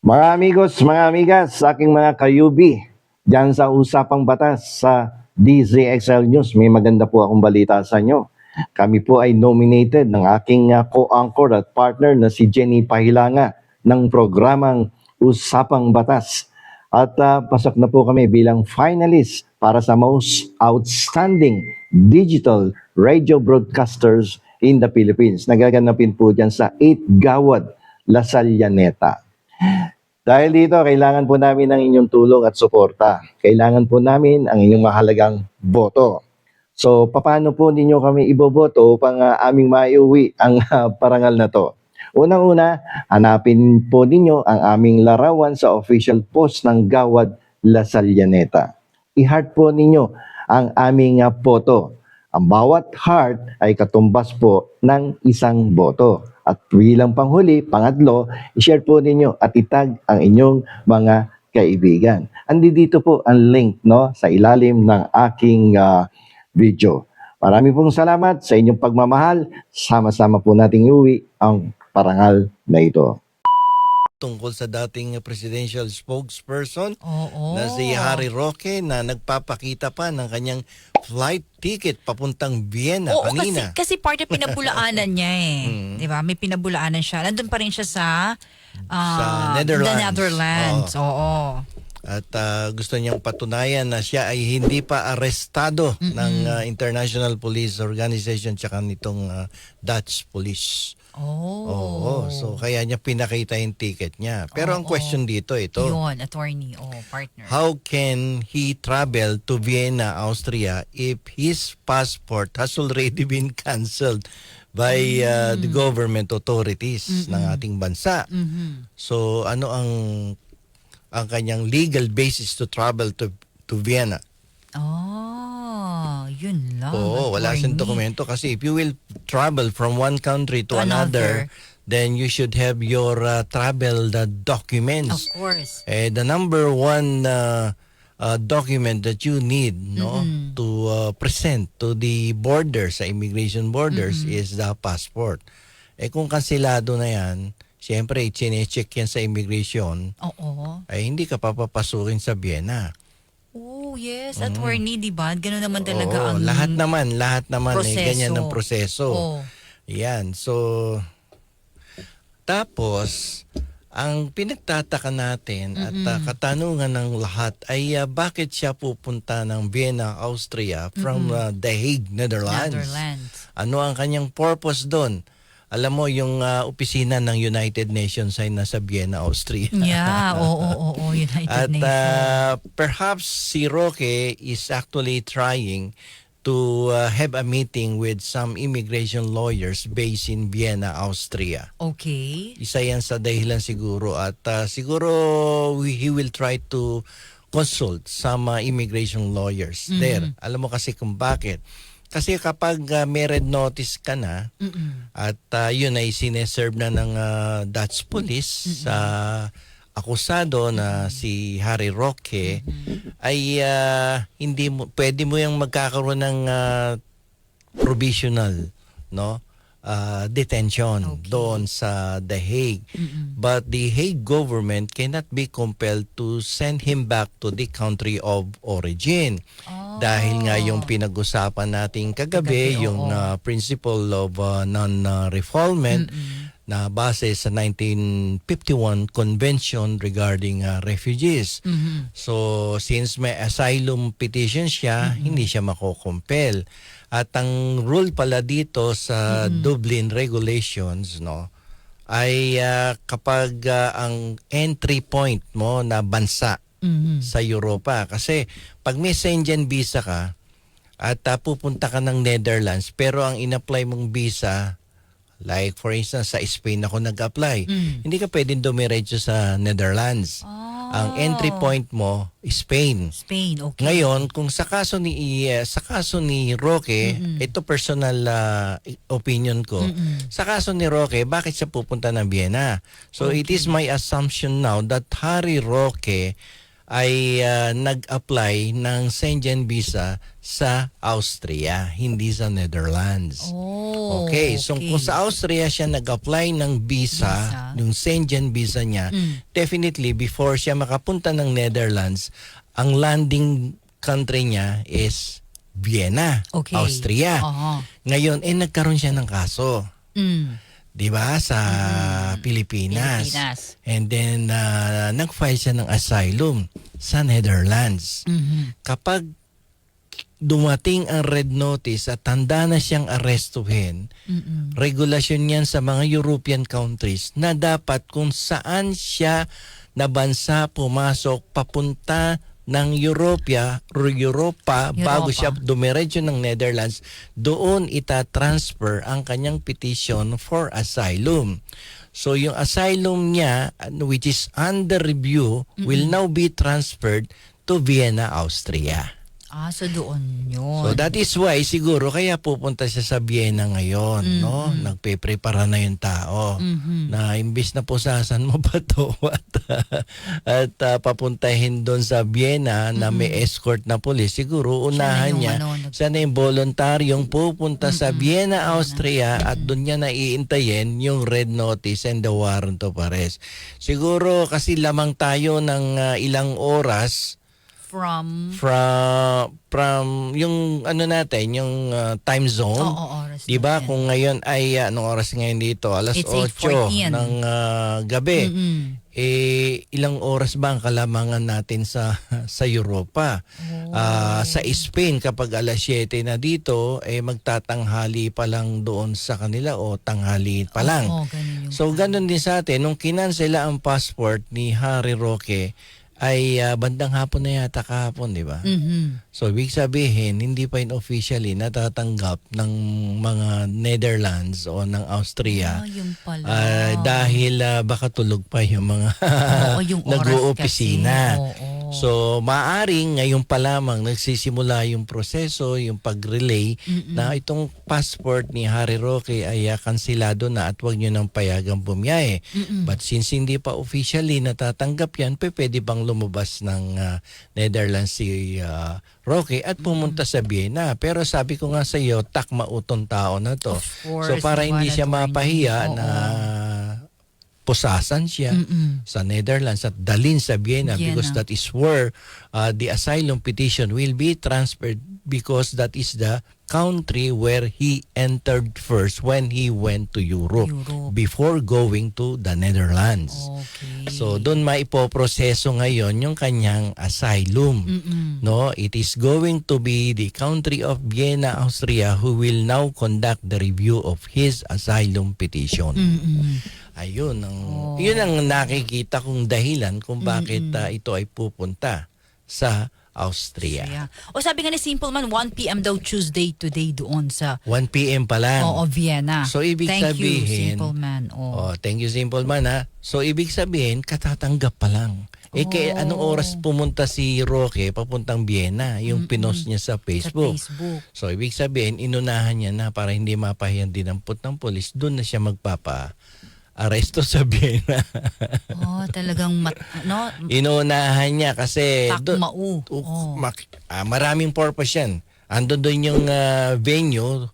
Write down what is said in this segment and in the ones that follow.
Mga amigos, mga amigas, aking mga kayubi, dyan sa Usapang Batas sa DZXL News, may maganda po akong balita sa inyo. Kami po ay nominated ng aking uh, co-anchor at partner na si Jenny Pahilanga ng programang Usapang Batas. At uh, pasok na po kami bilang finalist para sa Most Outstanding Digital Radio Broadcasters in the Philippines. Nagaganapin po dyan sa 8 Gawad, La Sallaneta. Dahil dito, kailangan po namin ng inyong tulong at suporta. Kailangan po namin ang inyong mahalagang boto. So, paano po ninyo kami iboboto upang ah, aming maiuwi ang ah, parangal na to? Unang-una, hanapin po ninyo ang aming larawan sa official post ng Gawad La Sallaneta. I-heart po ninyo ang aming ah, boto. Ang bawat heart ay katumbas po ng isang boto. At bilang panghuli, pangatlo, i-share po ninyo at itag ang inyong mga kaibigan. Andi dito po ang link no sa ilalim ng aking ah, video. Maraming pong salamat sa inyong pagmamahal. Sama-sama po nating iuwi ang parangal na ito. Tungkol sa dating presidential spokesperson Oo. na si Harry Roque na nagpapakita pa ng kanyang flight ticket papuntang Vienna Oo, kanina. kasi, kasi part of pinabulaanan niya eh. Mm. Di ba? May pinabulaanan siya. Nandun pa rin siya sa, ah, Sa Netherlands. The Netherlands. Oo. At ah, gusto niyang patunayan na siya ay hindi pa arestado ng ah, International Police Organization tsaka nitong ah, Dutch Police. Oh. Oo, so kaya niya pinakita yung ticket niya. Pero ang Oo. question dito ito, Yun, attorney. Oh, partner. How can he travel to Vienna, Austria if his passport has already been cancelled by uh, the government authorities ng ating bansa? Mhm. So ano ang ang kanyang legal basis to travel to to Vienna? Oh, yun lang. Oo, wala siyang dokumento kasi if you will travel from one country to, To another, then you should have your uh, travel the documents. Of course. Eh, the number one uh, uh, document that you need no Mm-mm. to uh, present to the borders sa immigration borders is the passport. Eh kung kansilado na yan, siyempre i-check yan sa immigration, Oo. ay hindi ka papapasukin sa Vienna. Oh, yes, attorney, di ba? Ganun naman talaga Mm. Oo, ang lahat naman, lahat naman ay proseso. ganyan ang proseso. Oh. Yan. So, tapos, ang pinagtataka natin at uh, katanungan ng lahat ay uh, bakit siya pupunta ng Vienna, Austria from uh, The Hague, Netherlands? Netherlands. Ano ang kanyang purpose doon? Alam mo, yung uh, opisina ng United Nations ay nasa Vienna, Austria. Yeah, oo, oo, oo, United At Nations. uh, perhaps si Roque is actually trying to uh, have a meeting with some immigration lawyers based in Vienna, Austria. okay. Isa yan sa dahilan siguro at uh, siguro we- he will try to consult some uh, immigration lawyers there. Alam mo kasi kung bakit. Kasi kapag uh, may red notice ka na Mm-mm. at uh, yun ay sineserve na ng uh, Dutch police sa akusado na si Harry Roque ay uh, hindi mo pwede mo yung magkakaroon ng uh, provisional no uh, detention Okay. doon sa The Hague but the Hague government cannot be compelled to send him back to the country of origin Oh. dahil nga yung pinag-usapan natin kagabi, Kagabi, yung oo. uh, principle of uh, non-refoulement na base sa 1951 Convention regarding uh, refugees. Mhm. So, since may asylum petition siya, hindi siya makokompel. At ang rule pala dito sa Dublin regulations, no, ay uh, kapag uh, ang entry point mo na bansa Mhm. sa Europa. Kasi pag may Schengen visa ka at uh, pupunta ka ng Netherlands pero ang in-apply mong visa like for instance sa Spain ako nag-apply, Mm. hindi ka pwedeng dumiretso sa Netherlands. Oh. Ang entry point mo Spain. Spain, okay. Ngayon, kung sa kaso ni eh, sa kaso ni Roque, ito personal ah, opinion ko. Mm-mm. Sa kaso ni Roque, bakit siya pupunta ng Vienna? So it is my assumption now that Harry Roque ay ah, nag-apply ng Schengen visa sa Austria, hindi sa Netherlands. Oh, Okay, so kung sa Austria siya nag-apply ng visa, Visa. yung Schengen visa niya, definitely before siya makapunta ng Netherlands, ang landing country niya is Vienna, Okay. Austria. Aha. Ngayon, eh nagkaroon siya ng kaso. Mm. 'Di ba sa Pilipinas. Pilipinas. And then uh, nag-file siya ng asylum sa Netherlands. Mhm. Kapag dumating ang red notice at tanda na siyang arestuhin, Mm-mm. regulasyon yan sa mga European countries na dapat kung saan siya na bansa pumasok papunta ng Europia, or Europa, bago Europa. siya dumiretso ng Netherlands, doon ita-transfer ang kanyang petition for asylum. So yung asylum niya, ano, which is under review, will now be transferred to Vienna, Austria. Ah, so doon yun. So that is why siguro kaya pupunta siya sa Vienna ngayon, no? Nagpe-prepara na yung tao. Mhm. Na imbis na pusasan mo pa to at, at ah, papuntahin doon sa Vienna na may escort na pulis, siguro unahan yung niya. ano, nag- siya na yung voluntaryong pupunta sa Vienna, Austria at doon niya naiintayin yung red notice and the warrant of arrest. Siguro kasi lamang tayo ng ah, ilang oras From... from from yung ano natin yung uh, time zone. Oo, oras 'di ba? natin. kung ngayon ay uh, anong oras ngayon dito? Alas It's 8:14. 8 ng uh, gabi. Mm-mm. eh ilang oras ba ang kalamangan natin sa sa Europa? Oh. Ah, sa Spain kapag alas 7 na dito eh magtatanghali pa lang doon sa kanila o tanghali pa lang. Oo, ganun yung... So ganun din sa atin, nung kinansela ang passport ni Harry Roque, ay ah, bandang hapon na yata kahapon, di ba? Mhm. So ibig sabihin, hindi pa yun officially natatanggap ng mga Netherlands o ng Austria. Ah, yung pala. Ah, dahil ah, baka tulog pa yung mga Oo, nag-uopisina. kasi. Oo. So, maaring ngayon pa lamang nagsisimula yung proseso, yung pag-relay na itong passport ni Harry Roque ay uh, kansilado na at huwag nyo nang payagang bumiyahe. But since hindi pa officially natatanggap yan, pe, pwede bang lumabas ng ah, Netherlands si ah, Roque at pumunta sa Vienna. Pero sabi ko nga sa iyo, takma utong tao na to. Course, so para hindi siya mapahiya na pusasan siya Mm-mm. sa Netherlands at dalin sa Vienna, Vienna. because that is where uh, the asylum petition will be transferred because that is the country where he entered first when he went to Europe, Europe. before going to the Netherlands. Okay. So doon maipoproseso ngayon yung kanyang asylum. Mm-mm. No, it is going to be the country of Vienna, Austria who will now conduct the review of his asylum petition. Mm-mm. Ayun ang Oh. yun ang nakikita kong dahilan kung bakit ah, ito ay pupunta sa Austria. Yeah. O sabi nga ni Simple Man, 1 p.m. daw Tuesday today doon sa 1 PM pa lang. Oo, Vienna. So, ibig Thank sabihin- you, Simple Man. Oh, Oh. thank you Simple Man ha. So ibig sabihin katatanggap pa lang. Eh kaya Oh. anong oras pumunta si Roque papuntang Vienna, yung pinost niya sa Sa Facebook. Facebook. So ibig sabihin inunahan niya na para hindi mapahiyan dinampot ng polis, doon na siya magpapa aresto sa Vienna. Oh, talagang mat, ano, Inunahan niya kasi takmau. Uh, Oh. mak- ah, maraming purpose yan. Ando doon yung ah, venue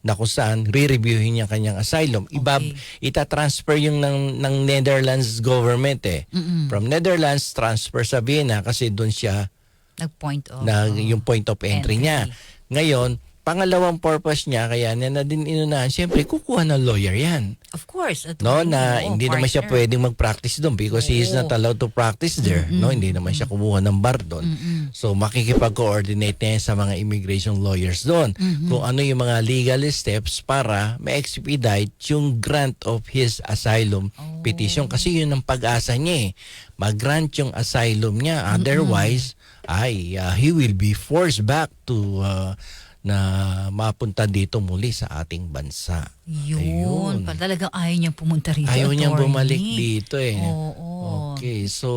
na kung saan re-reviewin niya kanyang asylum. Iba, Okay. ita-transfer yung ng, ng Netherlands government eh. Mm-mm. From Netherlands, transfer sa Vienna kasi doon siya Nag-point of. na oh. yung point of entry, Entry. niya. Ngayon, pangalawang purpose niya, kaya niya na din inunahan, siyempre kukuha ng lawyer yan. Of course. at No, na oo, hindi naman siya partner. pwedeng mag-practice doon because he is not allowed to practice there. No, hindi naman siya kumuha ng bar doon. Mm-mm. So makikipag-coordinate na yan sa mga immigration lawyers doon kung ano yung mga legal steps para ma-expedite yung grant of his asylum petition kasi yun ang pag-asa niya eh. Mag-grant yung asylum niya. Otherwise, ay uh, he will be forced back to uh, na mapunta dito muli sa ating bansa. Yun. Ayun. Pa, talagang ayaw niyang pumunta rito. Ayaw niyang bumalik dito eh. Oo. Okay, so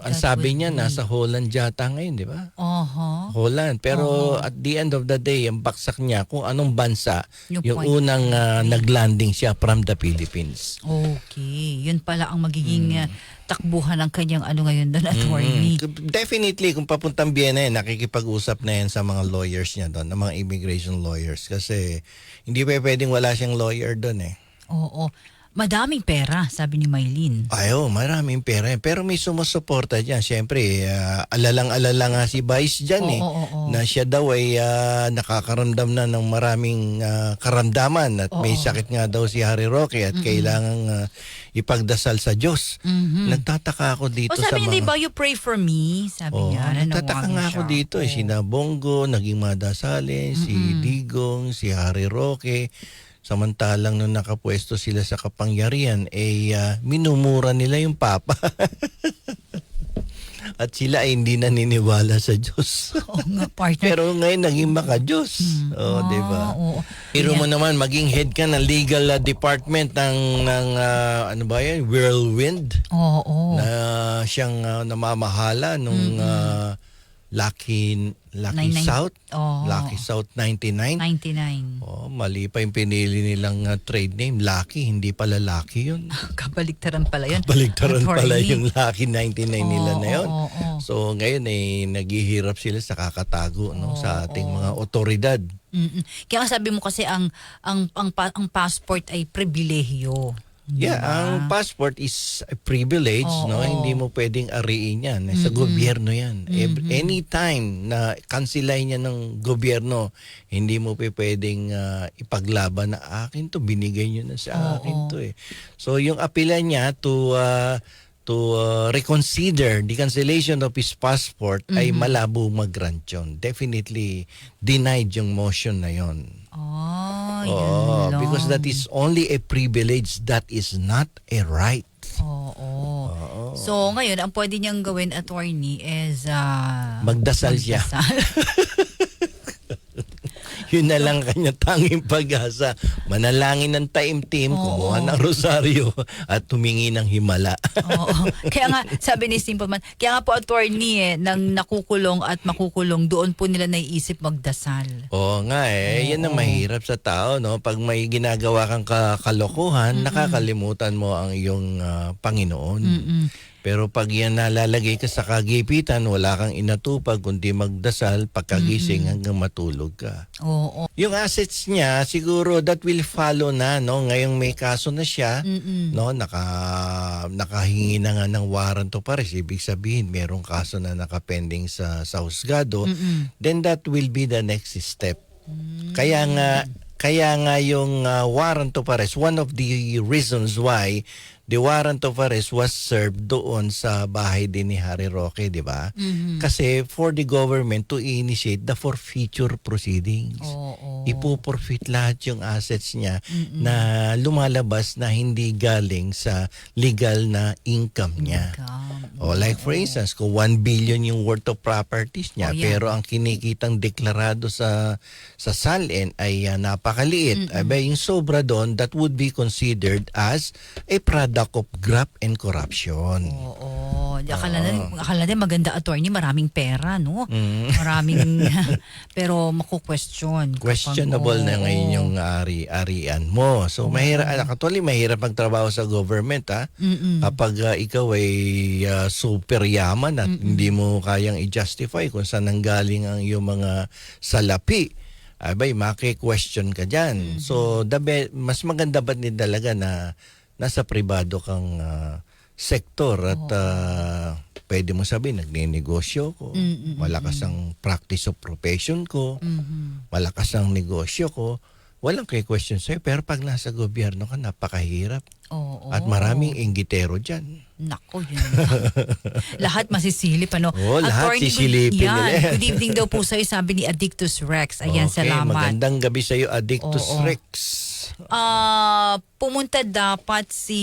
ang That sabi would niya be- nasa Holland yata ngayon, di ba? Aha. Holland. Pero at the end of the day, ang baksak niya kung anong bansa Yung yung, point. unang ah, naglanding siya from the Philippines. Okay. Yun pala ang magiging Hmm. uh, takbuhan ng kanyang ano ngayon doon, attorney. Mm. Definitely, kung papuntang Vienna, eh, nakikipag-usap na yan sa mga lawyers niya doon, ng mga immigration lawyers. Kasi hindi pa pwedeng wala siyang lawyer doon eh. Oo. Madaming pera, sabi ni Maylin. Ayo, maraming pera. Pero may sumusuporta dyan. Siyempre, ah, alalang-alala nga si Vice dyan Oo, eh. oo, oo. Na siya daw ay ah, nakakaramdam na ng maraming ah, karamdaman. At may Oo. sakit nga daw si Harry Roque at kailangan ah, ipagdasal sa Diyos. Nagtataka ako dito O Mm-hmm. sabi sa niya, mga... ba, you pray for me? Sabi Oh, niya. nagtataka nga ako dito. Eh. Oo. Sina Bongo, naging madasali, si Digong, si Harry Roque. Samantalang nung nakapwesto sila sa kapangyarihan, eh ah, minumura nila yung Papa. At sila ay hindi naniniwala sa Diyos. Oo nga, partner. Pero ngayon naging maka-Diyos. Oh, di ba? Oo. Pero mo naman maging head ka ng legal ah, department ng ng ah, ano ba 'yan? Whirlwind Oo. na siyang ah, namamahala nung ah, Lucky Lucky 99 South, Oo. Lucky South 99. 99. Oh, mali pa yung pinili nilang ah, trade name. Lucky, hindi pala Lucky yun. Kabaliktaran pala yun. Baligtaran pala Attorney. yung Lucky 99 nila Oo, na yun. oo, oo. So ngayon eh naghihirap sila sa kakatago no sa ating mga otoridad. Mm-mm. Kaya sabi mo kasi ang ang ang, ang passport ay pribilehiyo. Yeah, ang passport is a privilege, no? Oo. Hindi mo pwedeng ariin 'yan. Sa gobyerno 'yan. Every, anytime na kansilay niya ng gobyerno, hindi mo pwedeng ah, ipaglaban na akin 'to, binigay niyo na sa akin 'to eh. So yung apela niya to ah, to ah, reconsider the cancellation of his passport ay malabo mag-grant yun. Definitely denied yung motion na 'yon. Oh, yun Oh, because that is only a privilege, that is not a right. Oo. So, ngayon, ang pwede niyang gawin, attorney, is... ah, Magdasal siya. Yun na lang kanya tanging pag-asa. Manalangin ng taimtim, kumuha ng rosaryo, at tumingi ng himala. Oo. Kaya nga, sabi ni Simple Man, kaya nga po, attorney, eh, nang nakukulong at makukulong, doon po nila naiisip magdasal. Oo nga eh, yan ang mahirap sa tao, no? Pag may ginagawa kang ka- kalokohan, nakakalimutan mo ang iyong ah, Panginoon. Pero pag yan nalalagay ka sa kagipitan, wala kang inatupag kundi magdasal pagkagising hanggang matulog ka. Oo. Yung assets niya, siguro that will follow na, no? Ngayong may kaso na siya, no? Naka, nakahingi na nga ng warrant of arrest. Ibig sabihin, merong kaso na nakapending sa, sa husgado. Then that will be the next step. Kaya nga, kaya nga yung uh, warrant of arrest, one of the reasons why the warrant of arrest was served doon sa bahay din ni Harry Roque, di ba? Kasi for the government to initiate the forfeiture proceedings. Oo. Ipo-forfeit lahat yung assets niya na lumalabas na hindi galing sa legal na income niya. Income. O like for instance, kung 1 billion yung worth of properties niya, Oh, yan. pero ang kinikitang deklarado sa sa SALN ay ah, napakaliit. Abay, yung sobra doon, that would be considered as a product of graft and corruption. Oo. Akala na, akala na maganda attorney, maraming pera, no? Mm. Maraming, pero maku-question. kapag- Questionable na Oo. ngayon yung ari-arian mo. So, mahirap, actually, mahirap magtrabaho sa government, ha? Mm-mm. Kapag ah, ikaw ay ah, super yaman at hindi mo kayang i-justify kung saan nanggaling ang iyong mga salapi, abay, maki-question ka dyan. So, the be- mas maganda ba din talaga na nasa pribado kang ah, sektor at ah, pwede mo sabihin, nagnenegosyo ko, malakas ang practice of profession ko, Mhm. malakas ang negosyo ko, walang kay question sa'yo. Pero pag nasa gobyerno ka, napakahirap. Oo. At maraming inggitero dyan. Nako, yun. lahat masisilip, ano? Oo, lahat Attorney, sisilipin yan. nila. Good evening daw po sa'yo, sabi ni Addictus Rex. Ayan, okay, salamat. magandang gabi sa'yo, Addictus Oo. Rex. Ah, pumunta dapat si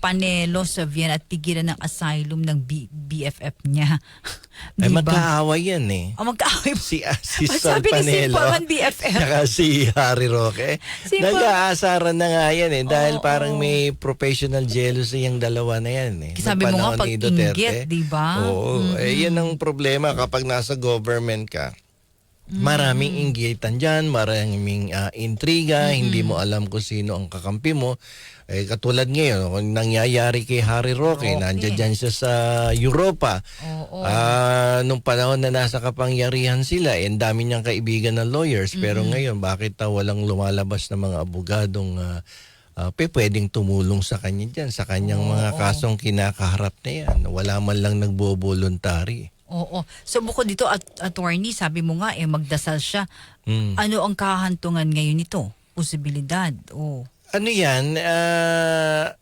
Panelo sa Vienna at pigilan ng asylum ng B- BFF niya. Ay Di ba? magkaaway yan eh. O magkaaway. Si, ah, si Sol sabi ni Panelo. BFF? Saka si Harry Roque. Simple- Nag-aasaran na nga yan eh. Dahil Oo, parang oo. may professional jealousy yung dalawa na yan eh. Sabi mo nga, Duterte. pag-inggit, di ba? Oo. Eh, yan ang problema kapag nasa government ka. Maraming inggitan dyan, maraming ah, intriga, hindi mo alam kung sino ang kakampi mo. Eh, katulad ngayon, kung nangyayari kay Harry Roque, Roque. nandiyan dyan siya sa Europa. Oo. Ah, nung panahon na nasa kapangyarihan sila, eh, dami niyang kaibigan na lawyers. Pero ngayon, bakit ah, walang lumalabas na mga abogadong ah, pe, pwedeng tumulong sa kanya dyan, sa kanyang mga kasong kinakaharap na yan. Wala man lang nagbo-voluntary. Oo. So bukod dito, at attorney, sabi mo nga, eh, magdasal siya. Hmm. Ano ang kahantungan ngayon nito? Posibilidad. Oh. Ano yan? Ah,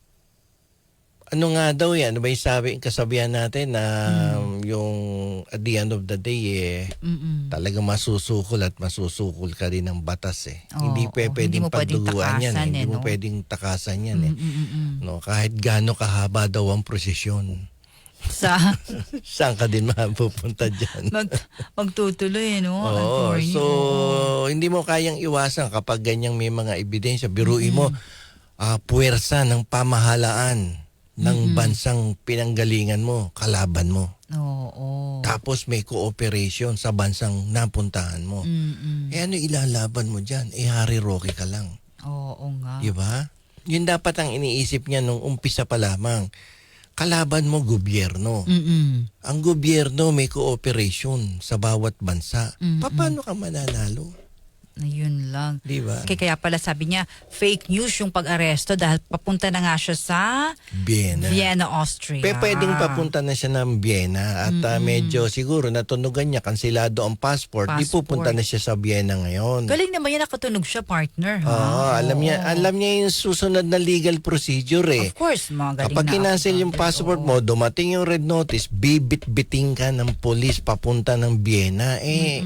ano nga daw yan? Ano ba yung sabi, kasabihan natin na yung at the end of the day eh, Mm-mm. talaga masusukol at masusukol ka rin ng batas eh. Oo, hindi pe, oo. pwedeng Hindi mo pagduguan yan. eh. Hindi eh, mo no? pwedeng takasan yan eh. No, kahit gaano kahaba daw ang prosesyon. Sa Saan ka din mapupunta dyan? mag, magtutuloy, no? Oo, attorney? so hindi mo kayang iwasan kapag ganyang may mga ebidensya. Biruin mo, ah, puwersa ng pamahalaan ng bansang pinanggalingan mo, kalaban mo. Oo. Tapos may cooperation sa bansang napuntahan mo. Mm-mm. Eh ano ilalaban mo dyan? Eh Harry Roque ka lang. Oo nga. Di ba? Yun dapat ang iniisip niya nung umpisa pa lamang. Kalaban mo gobyerno. Mm-mm. Ang gobyerno may cooperation sa bawat bansa. Mm-mm. Paano ka mananalo? Ayun lang. Di ba? Kaya, kaya pala sabi niya, fake news yung pag-aresto dahil papunta na nga siya sa Vienna. Vienna, Austria. Pe, pwedeng papunta na siya ng Vienna at ah, medyo siguro natunugan niya, kansilado ang passport, di Passport. pupunta na siya sa Vienna ngayon. Galing naman yan, nakatunog siya, partner. Ha? Oo, alam niya, alam niya yung susunod na legal procedure eh. Of course, mga galing Kapag na kinancel yung passport mo, dumating yung red notice, bibit-biting ka ng polis papunta ng Vienna. Eh,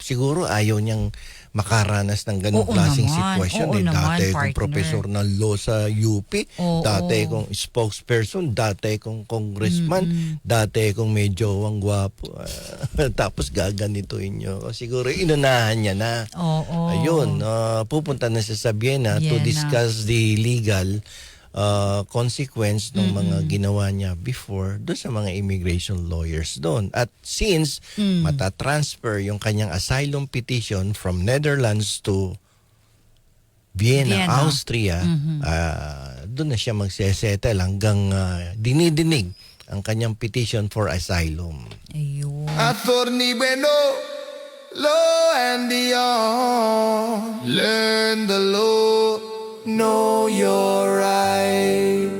siguro ayaw niyang makaranas ng ganong Oo klaseng naman. sitwasyon. Oo eh, naman, dati kong partner. professor ng law sa UP, Oo. dati kong spokesperson, dati kong congressman, dati kong medyo ang gwapo. Ah, tapos gaganituin ako. Siguro inunahan niya na. Oo. Ayun, ah, pupunta na siya sa Vienna, to Vienna. discuss the legal uh, consequence ng mga ginawa niya before doon sa mga immigration lawyers doon. At since Mm. matatransfer yung kanyang asylum petition from Netherlands to Vienna, Vienna. Austria, ah, doon na siya magsesettle hanggang ah, dinidinig ang kanyang petition for asylum. Ayun. Attorney Bueno, law and the law. Learn the law, know you're right.